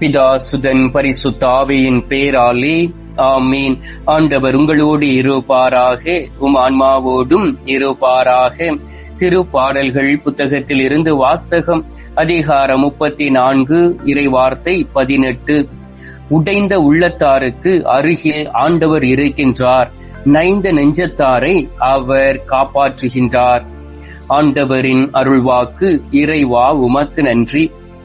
பிதாசுதன் பரிசுத்தாவையின் பரிசுத்தாவியின் பேராலே ஆமீன். ஆண்டவர் உங்களோடு இருப்பாராக உம் ஆன்மாவோடும் இருப்பாராக. திருப்பாடல்கள் புத்தகத்தில் இருந்து வாசகம் அதிகாரம் முப்பத்தி நான்கு இறைவார்த்தை பதினெட்டு. உடைந்த உள்ளத்தாருக்கு அருகில் ஆண்டவர் இருக்கின்றார். நைந்த நெஞ்சத்தாரை அவர் காப்பாற்றுகின்றார். ஆண்டவரின் அருள்வாக்கு இறைவா உமக்கு நன்றி.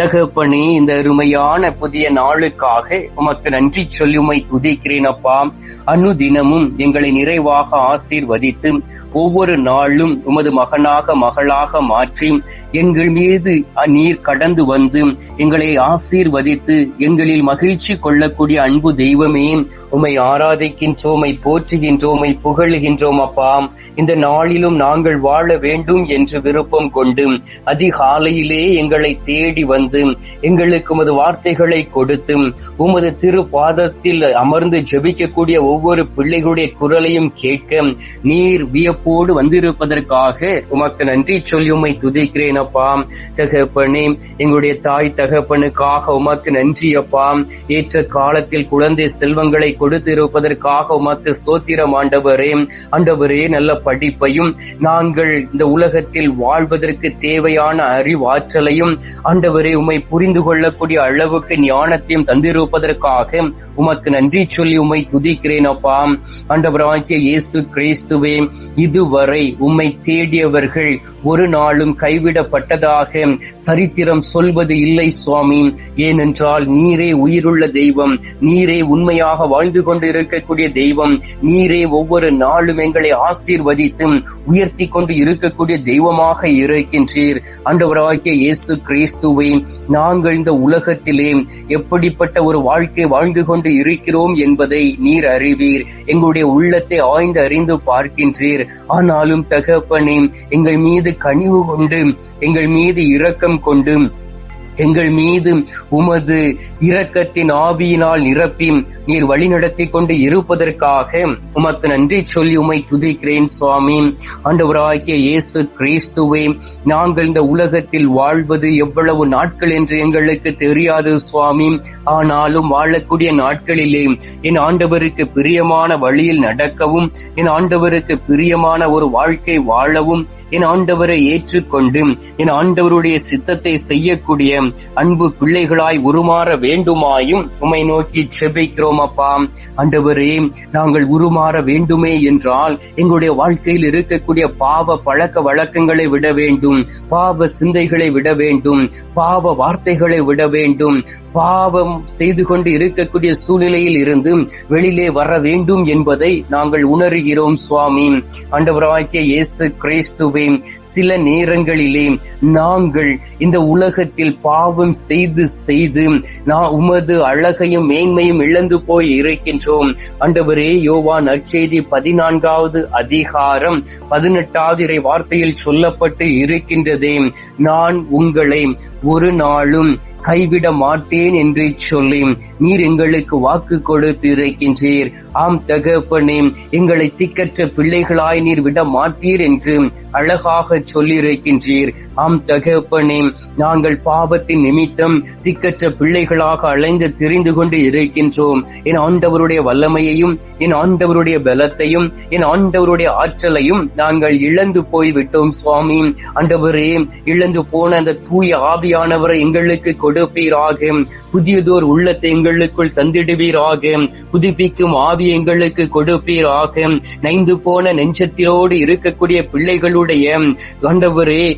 தகப்பனே இந்த அருமையான புதிய நாளுக்காக உமக்கு நன்றி சொல்லி உமை துதிக்கிறேன் அப்பா. அனுதினமும் எங்களை நிறைவாக ஆசீர்வதித்து ஒவ்வொரு நாளும் உமது மகனாக மகளாக மாற்றி எங்கள் மீது நீர் கடந்து வந்து எங்களை ஆசீர்வதித்து எங்களில் மகிழ்ச்சி கொள்ளக்கூடிய அன்பு தெய்வமே உமை ஆராதிக்கின்றோமை போற்றுகின்றோமை புகழுகின்றோம் அப்பா. இந்த நாளிலும் நாங்கள் வாழ வேண்டும் என்று விருப்பம் கொண்டு அதிகாலையிலே எங்களை தேடி வந்து எங்களுக்கு உமது வார்த்தைகளை கொடுத்து உமது திரு பாதத்தில் அமர்ந்து ஜெபிக்கக்கூடிய ஒவ்வொரு பிள்ளைகளுடைய குரலையும் கேட்க நீர் வியப்போடு வந்திருப்பதற்காக உமக்கு நன்றி சொல்லி உம்மை துதிக்கிறேன் அப்பா. தகப்பனே எங்களுடைய தாய் தகப்பனுக்காக உமக்கு நன்றி அப்பா. ஏற்ற காலத்தில் குழந்தை செல்வங்களை கொடுத்திருப்பதற்காக உமக்கு ஸ்தோத்திரம் ஆண்டவரே. ஆண்டவரே நல்ல படிப்பையும் நாங்கள் இந்த உலகத்தில் வாழ்வதற்கு தேவையான அறிவாற்றலையும் ஆண்டவரே உம்மை புரிந்து கொள்ளக்கூடிய அளவுக்கு ஞானத்தையும் தந்திருப்பதற்காக உமக்கு நன்றி சொல்லி உம்மை துதிக்கிறேன் அப்பா. ஆண்டவராகிய இயேசு கிறிஸ்துவே இதுவரை உம்மை தேடியவர்கள் ஒரு நாளும் கைவிடப்பட்டதாக சரித்திரம் சொல்வது இல்லை சுவாமி. ஏனென்றால் நீரே உயிருள்ள தெய்வம் நீரே உண்மையாக வாழ்ந்து கொண்டு இருக்கக்கூடிய தெய்வம் நீரே ஒவ்வொரு நாளும் எங்களை ஆசீர்வதித்து உயர்த்தி கொண்டு இருக்கக்கூடிய தெய்வமாக இருக்கின்றீர். ஆண்டவராகிய இயேசு கிறிஸ்துவை நாங்கள் இந்த உலகத்திலே எப்படிப்பட்ட ஒரு வாழ்க்கை வாழ்ந்து கொண்டு இருக்கிறோம் என்பதை நீர் அறிவீர். எங்களுடைய உள்ளத்தை ஆய்ந்து அறிந்து பார்க்கின்றீர். ஆனாலும் தகப்பனே எங்கள் மீது கனிவு கொண்டு எங்கள் மீது இரக்கம் கொண்டு எங்கள் மீது உமது இரக்கத்தின் ஆவியினால் நிரப்பி நீர் வழிநடத்தி கொண்டு இருப்பதற்காக உமக்கு நன்றி சொல்லி உமை துதிக்கிறேன் சுவாமி. ஆண்டவராகிய இயேசு கிறிஸ்துவே நாங்கள் இந்த உலகத்தில் வாழ்வது எவ்வளவு நாட்கள் என்று எங்களுக்கு தெரியாது சுவாமி. ஆனாலும் வாழக்கூடிய நாட்களிலே என் ஆண்டவருக்கு பிரியமான வழியில் நடக்கவும் என் ஆண்டவருக்கு பிரியமான ஒரு வாழ்க்கை வாழவும் என் ஆண்டவரை ஏற்றுக்கொண்டு என் ஆண்டவருடைய சித்தத்தை செய்யக்கூடிய அன்பு பிள்ளைகளாய் உருமாற வேண்டுமாயும் உமை நோக்கி செபிக்கிறோம் அப்பா அண்டவரே நாங்கள் உருமாற வேண்டுமே என்றால் எங்களுடைய வாழ்க்கையில் இருக்கக்கூடிய பாவ பழக்க வழக்கங்களை விட வேண்டும் பாவ சிந்தைகளை விட வேண்டும் பாவ வார்த்தைகளை விட வேண்டும் பாவம் செய்து கொண்டு இருக்கக்கூடிய சூழ்நிலையில் இருந்து வெளியிலே வர வேண்டும் என்பதை நாங்கள் உணர்கிறோம் சுவாமி. ஆண்டவராகிய இயேசு கிறிஸ்துவே சில நேரங்களிலே நாங்கள் இந்த உலகத்தில் பாவம் செய்து செய்து நான் உமது அழகையும் மேன்மையும் இழந்து போய் இருக்கின்றோம். ஆண்டவரே யோவான் நற்செய்தி பதினான்காவது அதிகாரம் பதினெட்டாவது இறை வார்த்தையில் சொல்லப்பட்டு இருக்கின்றதே நான் உங்களை ஒரு நாளும் கைவிட மாட்டேன் என்று சொல்லி நீர் எங்களுக்கு வாக்கு கொடுத்து இருக்கின்றீர் ஆம் தகப்பனே எங்களை திக்கற்ற பிள்ளைகளாய் நீர் விட மாட்டீர் என்று அழகாக சொல்லியிருக்கின்றீர். ஆம் தகப்பனே நாங்கள் பாவத்தின் நிமித்தம் திக்கற்ற பிள்ளைகளாக அலைந்து திரிந்து கொண்டு இருக்கின்றோம். என் ஆண்டவருடைய வல்லமையையும் என் ஆண்டவருடைய பலத்தையும் என் ஆண்டவருடைய ஆற்றலையும் நாங்கள் இழந்து போய் விட்டோம் சுவாமி. ஆண்டவரே இழந்து போன அந்த தூய ஆவியானவரை எங்களுக்கு கொடுப்பீராக. புதியதோர் உள்ளத்தை எங்களுக்குள் தந்திடுவீராக. புதுப்பிக்கும் ஆவி எங்களுக்கு கொடுப்பீராக. நைந்து போன நெஞ்சத்திலோடு இருக்கக்கூடிய பிள்ளைகளுடைய கண்டவரே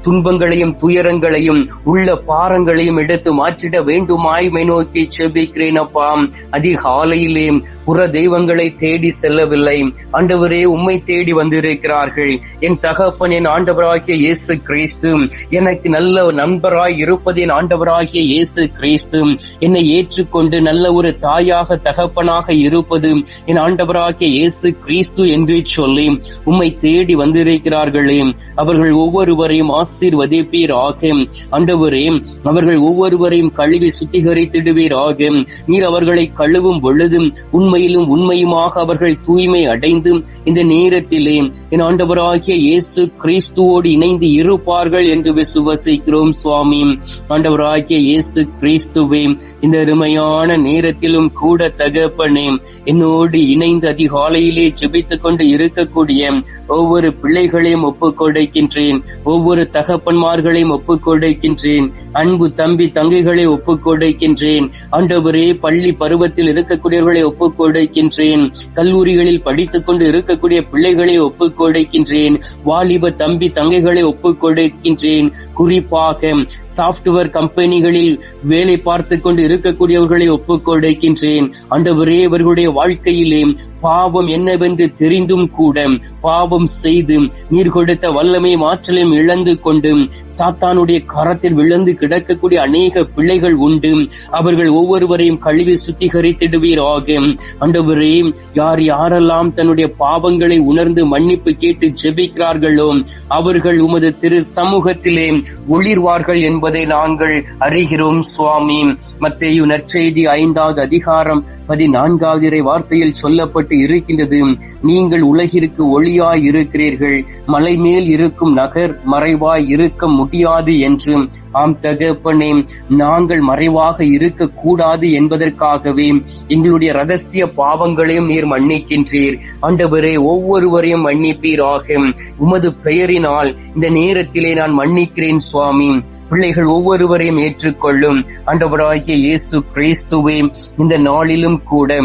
துன்பங்களையும் துயரங்களையும் உள்ள பாரங்களையும் எடுத்து மாற்றிட வேண்டுமாய்மை நோக்கி செபிக்கிறேன் அப்பா. அதிகாலையிலே புற தெய்வங்களை தேடி செல்லவில்லை. ஆண்டவரே உம்மை தேடி வந்திருக்கிறார்கள். என் தகப்பன் என் ஆண்டவராகிய இயேசு கிறிஸ்து. எனக்கு நல்ல நண்பராய் இருப்பது என் ஆண்டவராகிய இயேசு கிறிஸ்து. என்னை ஏற்றுக்கொண்டு நல்ல ஒரு தாயாக தகப்பனாக இருப்பது என் ஆண்டவராகிய இயேசு கிறிஸ்து என்று சொல்லி உம்மை தேடி வந்திருக்கிறார்களே. அவர்கள் ஒவ்வொருவரையும் பிள்ளைகளையும் ஆசீர்வதிப்பீராக. ஆண்டவரே அவர்கள் ஒவ்வொருவரையும் கழுவி சுத்திகரித்திடுவீராக. நீர் அவர்களை கழுவும் பொழுதும் உண்மையிலும் உண்மையுமாக அவர்கள் தூய்மை அடைந்து இந்த நேரத்திலே என் ஆண்டவராகிய இயேசு கிறிஸ்துவோடு இணைந்து இருப்பார்கள் என்று விசுவசிக்கிறோம் சுவாமி. ஆண்டவராகிய இயேசு கிறிஸ்துவே இந்த அருமையான நேரத்திலும் கூட தகப்பனே என்னோடு இணைந்து அதிகாலையிலே ஜெபித்துக் கொண்டு இருக்கக்கூடிய ஒவ்வொரு பிள்ளைகளையும் ஒப்புக் கொடுக்கின்றேன் ஒவ்வொரு ஒவ்வொரு தகப்பன்மார்களையும் ஒப்புக்கொடுக்கின்றேன். அன்பு தம்பி தங்கைகளை ஒப்புக்கொடுக்கின்றேன். ஆண்டவரே பள்ளி பருவத்தில் இருக்கக்கூடியவர்களை ஒப்புக்கொடுக்கின்றேன். கல்லூரிகளில் படித்துக் கொண்டு இருக்கக்கூடிய பிள்ளைகளை ஒப்புக்கொடுக்கின்றேன். வாலிப தம்பி தங்கைகளை ஒப்புக்கொடுக்கின்றேன். குறிப்பாக சாப்ட்வேர் கம்பெனிகளில் வேலை பார்த்துக் கொண்டு இருக்கக்கூடியவர்களை ஒப்புக்கொடுக்கின்றேன். ஆண்டவரே இவர்களுடைய வாழ்க்கையிலே பாவம் என்னவென்று தெரிந்தும் கூட பாவம் செய்து நீர் கொடுத்த வல்லமை ஆற்றலையும் இழந்து கொண்டு சாத்தானுடைய கரத்தில் விழுந்து கிடக்கக்கூடிய அநேக பிள்ளைகள் உண்டு. அவர்கள் ஒவ்வொருவரையும் கழுவி சுத்திகரித்திடுவீராக. ஆண்டவரே யார் யாரெல்லாம் தன்னுடைய பாவங்களை உணர்ந்து மன்னிப்பு கேட்டு ஜெபிக்கிறார்களோ அவர்கள் உமது திரு சமூகத்திலே ஒளிர்வார்கள் என்பதை நாங்கள் அறிகிறோம் சுவாமி. மத்தேயு நற்செய்தி ஐந்தாவது அதிகாரம் பதினான்காவது வார்த்தையில் சொல்லப்பட்டு இருக்கின்றது. நீங்கள் உலகிற்கு ஒளியாய் இருக்கிறீர்கள். மலை மேல் இருக்கும் நகர் மறைவாய் இருக்க முடியாது என்று ஆம் தகப்பனே நாங்கள் மறைவாக இருக்க கூடாது என்பதற்காகவே எங்களுடைய ரகசிய பாவங்களையும் நீர் மன்னிக்கின்றீர். ஆண்டவரே ஒவ்வொருவரையும் மன்னிப்பீராக. உமது பெயரினால் இந்த நேரத்திலே நான் மன்னிக்கிறேன் சுவாமி. பிள்ளைகள் ஒவ்வொருவரையும் ஏற்றுக்கொள்ளும். ஆண்டவராகிய இயேசு கிறிஸ்துவே இந்த நாளிலும் கூட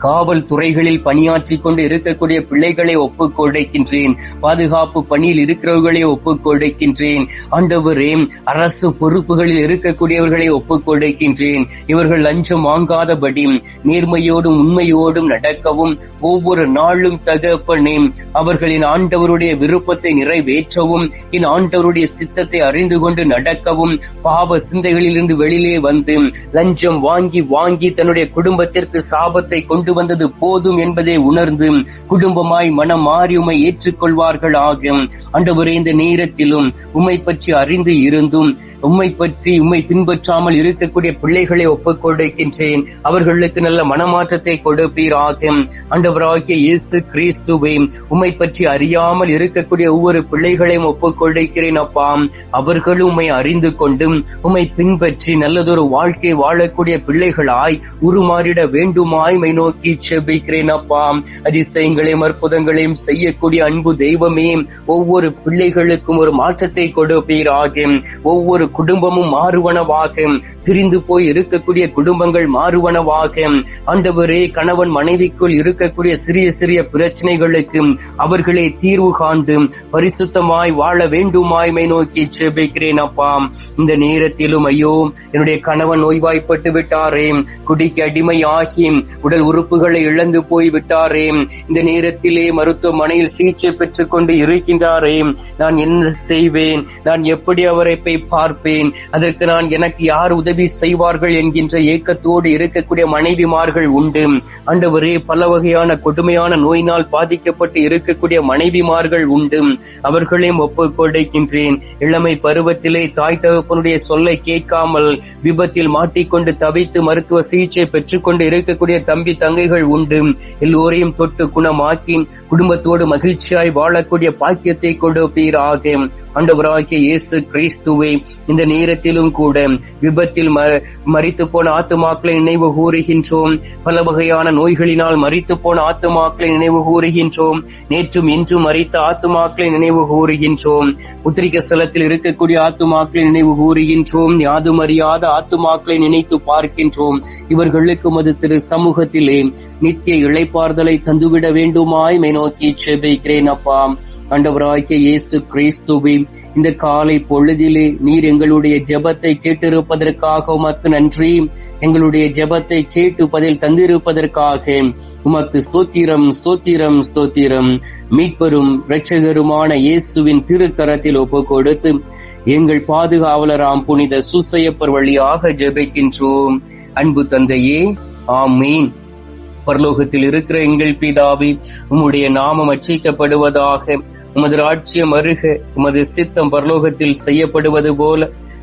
காவல் துறைகளில் பணியாற்றிக் கொண்டு இருக்கக்கூடிய பிள்ளைகளை ஒப்புக் கொடுக்கின்றேன். பாதுகாப்பு பணியில் இருக்கிறவர்களை ஒப்புக் கொடுக்கின்றேன். ஆண்டவரே அரசு பொறுப்புகளில் இருக்கக்கூடியவர்களை ஒப்புக் கொடுக்கின்றேன். இவர்கள் லஞ்சம் வாங்காதபடி நேர்மையோடும் உண்மையோடும் நடக்கவும் ஒவ்வொரு நாளும் தகப்பனே அவர்களின் ஆண்டவருடைய விருப்பத்தை நிறைவேற்றவும் என் ஆண்டவருடைய சித்தத்தை அறிந்து கொண்டு நடக்கவும் பாவ சிந்தைகளிலிருந்து வெளியிலே வந்து லஞ்சம் வாங்கி வாங்கி தன்னுடைய குடும்பத்திற்கு சாபத்தை கொண்டு வந்தது போதும் என்பதை உணர்ந்து குடும்பமாய் மனம் மாறி உமை ஏற்றுக்கொள்வார்கள் ஆகும் ஆண்டவரே இந்த நேரத்திலும் உம்மை பற்றி அறிந்து இருந்தும் உம்மை பற்றி உம்மை பின்பற்றாமல் இருக்கக்கூடிய பிள்ளைகளை ஒப்புக் கொடுக்கின்றேன். அவர்களுக்கு நல்ல மனமாற்றத்தை கொடுப்பீர் ஆகும் அண்டவராகிய இயேசு கிறிஸ்துவை உம்மை பற்றி அறியாமல் இருக்கக்கூடிய ஒவ்வொரு பிள்ளைகளையும் ஒப்புக் கொடுக்கிறேன் அப்பா. அவர்களும் உம்மை அறிந்து கொண்டும் உம்மை பின்பற்றி நல்லதொரு வாழ்க்கை வாழக்கூடிய பிள்ளைகளாய் உருமாறிட வேண்டுமாய் மை நோக்கி செபிக்கிறேன் அப்பா அதிசயங்களையும் அற்புதங்களையும் செய்யக்கூடிய அன்பு தெய்வமே ஒவ்வொரு பிள்ளைகளுக்கும் ஒரு மாற்றத்தை கொடுப்பீராக. ஒவ்வொரு குடும்பமும் மாறுவனவாக. பிரிந்து போய் இருக்கக்கூடிய குடும்பங்கள் மாறுவனவாக. ஆண்டவரே கணவன் மனைவிக்குள் இருக்கக்கூடிய சிறிய சிறிய பிரச்சனைகளுக்கு அவர்களே தீர்வு காண்டு பரிசுத்தமாய் வாழ வேண்டுமாய்மை நோக்கி செபிக்கிறேன் அப்பா இந்த நேரத்திலும் ஐயோ என்னுடைய கணவன் நோய்வாய்ப்பட்டு விட்டாரே. குடிக்கு அடிமையாகி உடல் உறுப்பு உறுப்புகளை இழந்து போய் விட்டாரே இந்த நேரத்திலே மருத்துவமனையில் சிகிச்சை பெற்றுக் கொண்டு இருக்கின்றாரே. நான் என்ன செய்வேன்? நான் எப்படி அவரை போய் பார்ப்பேன்? அதற்கு நான் எனக்கு யார் உதவி செய்வார்கள் என்கின்ற ஏக்கத்தோடு இருக்கக்கூடிய மனைவிமார்கள் உண்டு. ஆண்டவரே பல வகையான கொடுமையான நோயினால் பாதிக்கப்பட்டு இருக்கக்கூடிய மனைவிமார்கள் உண்டு. அவர்களையும் ஒப்புக் கொடுக்கின்றேன் இளமை பருவத்திலே தாய் தகப்பனுடைய சொல்லை கேட்காமல் விபத்தில் மாட்டிக்கொண்டு தவித்து மருத்துவ சிகிச்சை பெற்றுக்கொண்டு இருக்கக்கூடிய தம்பி நன்மைகள் உண்டு. எல்லோரையும் தொட்டு குணமாக்கி குடும்பத்தோடு மகிழ்ச்சியாய் வாழக்கூடிய பாக்கியத்தை கொடுப்பீராக. ஆண்டவராகிய இயேசு கிறிஸ்துவை இந்த நேரத்திலும் கூட விபத்தில் மறித்து போன ஆத்துமாக்களை நினைவு கூறுகின்றோம். பல வகையான நோய்களினால் மறித்து போன ஆத்துமாக்களை நினைவு கூறுகின்றோம். நேற்றும் இன்றும் மறித்த ஆத்துமாக்களை நினைவு கூறுகின்றோம். உத்திரிக்க ஸ்தலத்தில் இருக்கக்கூடிய ஆத்துமாக்களை நினைவு கூறுகின்றோம். யாதும் அறியாத ஆத்துமாக்களை நினைத்து பார்க்கின்றோம். இவர்களுக்கு மது திரு சமூகத்திலே நித்திய இழைப்பார்தலை தந்துவிட வேண்டுமாய் மை நோக்கி செபிக்கிறேன் அப்பா. அண்டவராகிய இயேசு கிறிஸ்துவி இந்த காலை பொழுதிலே நீர் எங்களுடைய ஜெபத்தை கேட்டிருப்பதற்காக உமக்கு நன்றி. எங்களுடைய ஜெபத்தை கேட்டு பதில் தந்திருப்பதற்காக உமக்கு ஸ்தோத்திரம் ஸ்தோத்திரம் ஸ்தோத்திரம். மீட்பெரும் இரட்சகருமான இயேசுவின் திருக்கரத்தில் ஒப்பு கொடுத்து எங்கள் பாதுகாவலராம் புனித சுசையப்பர் வழியாக ஜெபிக்கின்றோம். அன்பு தந்தையே ஆமீன். பரலோகத்தில் இருக்கிற எங்கள் பிதாவி உம்முடைய நாமம் அச்சிக்கப்படுவதாக உமது ராட்சியம் அருக உமது சித்தம் பரலோகத்தில் செய்யப்படுவது போல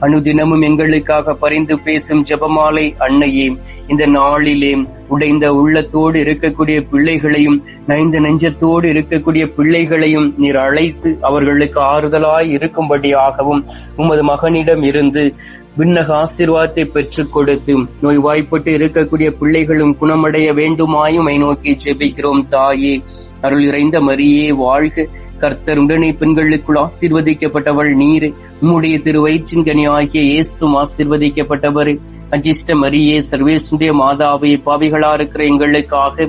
அனுதினமும் எங்களுக்காக பரிந்து பேசும் ஜெபமாலை அன்னையே இந்த நாளிலே உடைந்த உள்ளத்தோடு இருக்கக்கூடிய பிள்ளைகளையும் நைந்த நெஞ்சத்தோடு இருக்கக்கூடிய பிள்ளைகளையும் நீர் அழைத்து அவர்களுக்கு ஆறுதலாய் இருக்கும்படியாகவும் உமது மகனிடம் இருந்து விண்ணக ஆசீர்வாதத்தை பெற்றுக் கொடுத்து நோய்வாய்ப்பட்டு இருக்கக்கூடிய பிள்ளைகளும் குணமடைய வேண்டுமாயும் நோக்கி ஜெபிக்கிறோம் தாயே. அருள் இறைந்த மரியே வாழ்க. கர்த்தர் உடனே பெண்களுக்குள் ஆசீர்வதிக்கப்பட்டவள் நீரே. உம்முடைய திரு வயிற்றின் கனி ஆகிய இயேசும் ஆசீர்வதிக்கப்பட்டவரே. அஜிஷ்ட மரியே சர்வேசுடைய மாதாவை பாவிகளா இருக்கிற எங்களுக்காக